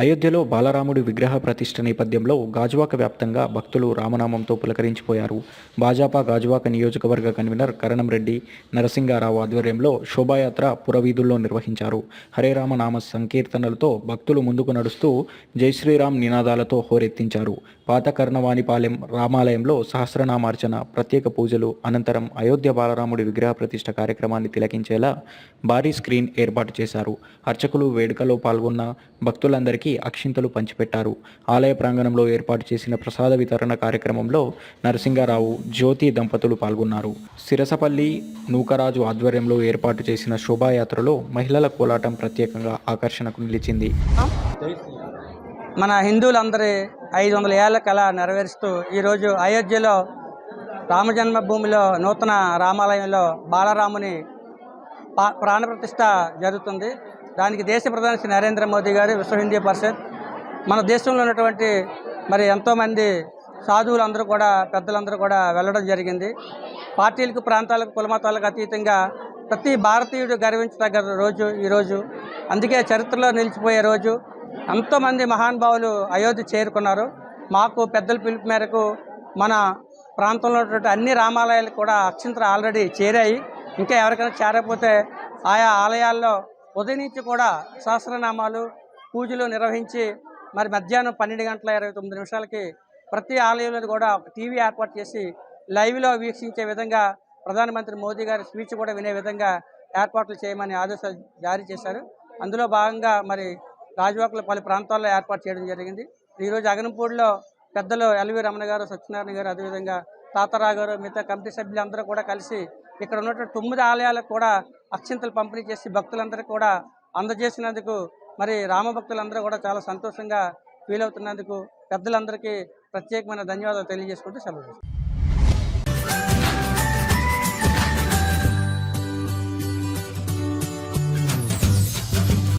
అయోధ్యలో బాలరాముడి విగ్రహ ప్రతిష్ఠ నేపథ్యంలో గాజువాక వ్యాప్తంగా భక్తులు రామనామంతో పులకరించిపోయారు. భాజపా గాజువాక నియోజకవర్గ కన్వీనర్ కరణం రెడ్డి నరసింగారావు ఆధ్వర్యంలో శోభాయాత్ర పురవీధుల్లో నిర్వహించారు. హరే రామ నామ సంకీర్తనలతో భక్తులు ముందుకు నడుస్తూ జై శ్రీరామ్ నినాదాలతో హోరెత్తించారు. పాత కర్ణవాణిపాలెం రామాలయంలో సహస్రనామార్చన ప్రత్యేక పూజలు అనంతరం అయోధ్య బాలరాముడి విగ్రహ ప్రతిష్ఠ కార్యక్రమాన్ని తిలకించేలా భారీ స్క్రీన్ ఏర్పాటు చేశారు. అర్చకులు వేడుకలో పాల్గొన్న భక్తులందరికీ అక్షింతలు పంచిపెట్టారు. ఆలయ ప్రాంగణంలో ఏర్పాటు చేసిన ప్రసాద వితరణ కార్యక్రమంలో నరసింగారావు జ్యోతి దంపతులు పాల్గొన్నారు. సిరసపల్లి నూకరాజు ఆధ్వర్యంలో ఏర్పాటు చేసిన శోభాయాత్రలో మహిళల కోలాటం ప్రత్యేకంగా ఆకర్షణకు నిలిచింది. మన హిందువులందరి ఐదు వందల ఏళ్ళ కళ నెరవేరుస్తూ ఈరోజు అయోధ్యలో రామజన్మభూమిలో నూతన రామాలయంలో బాలరాముని పా ప్రాణప్రతిష్ఠ జరుగుతుంది. దానికి దేశ ప్రధాని శ్రీ నరేంద్ర మోదీ గారు విశ్వ హిందీ పరిషత్. మన దేశంలో ఉన్నటువంటి మరి ఎంతోమంది సాధువులందరూ కూడా పెద్దలందరూ కూడా వెళ్ళడం జరిగింది. పార్టీలకు ప్రాంతాలకు కులమతాలకు అతీతంగా ప్రతి భారతీయుడు గర్వించదగ్గ రోజు ఈరోజు అందుకే చరిత్రలో నిలిచిపోయే రోజు. ఎంతోమంది మహానుభావులు అయోధ్య చేరుకున్నారు. మాకు పెద్దల పిలుపు మేరకు మన ప్రాంతంలో ఉన్నటువంటి అన్ని రామాలయాలు కూడా అక్షంతలు ఆల్రెడీ చేరాయి. ఇంకా ఎవరికైనా చేరకపోతే ఆయా ఆలయాల్లో ఉదయం నుంచి కూడా సహస్రనామాలు పూజలు నిర్వహించి మరి మధ్యాహ్నం పన్నెండు గంటల ఇరవై తొమ్మిది నిమిషాలకి ప్రతి ఆలయంలో కూడా టీవీ ఏర్పాటు చేసి లైవ్లో వీక్షించే విధంగా ప్రధానమంత్రి మోదీ గారి స్పీచ్ కూడా వినే విధంగా ఏర్పాట్లు చేయమని ఆదేశాలు జారీ చేశారు. అందులో భాగంగా మరి రాజవాకలో పలు ప్రాంతాల్లో ఏర్పాటు చేయడం జరిగింది. ఈరోజు అగనంపూడిలో పెద్దలు ఎల్వి రమణ గారు సత్యనారాయణ గారు అదేవిధంగా తాతారావు గారు మిగతా కమిటీ సభ్యులందరూ కూడా కలిసి ఇక్కడ ఉన్నటువంటి తొమ్మిది ఆలయాలకు కూడా అక్షింతలు పంపిణీ చేసి భక్తులందరికీ కూడా అందజేసినందుకు మరి రామభక్తులందరూ కూడా చాలా సంతోషంగా ఫీల్ అవుతున్నందుకు పెద్దలందరికీ ప్రత్యేకమైన ధన్యవాదాలు తెలియజేసుకుంటూ సెలవు.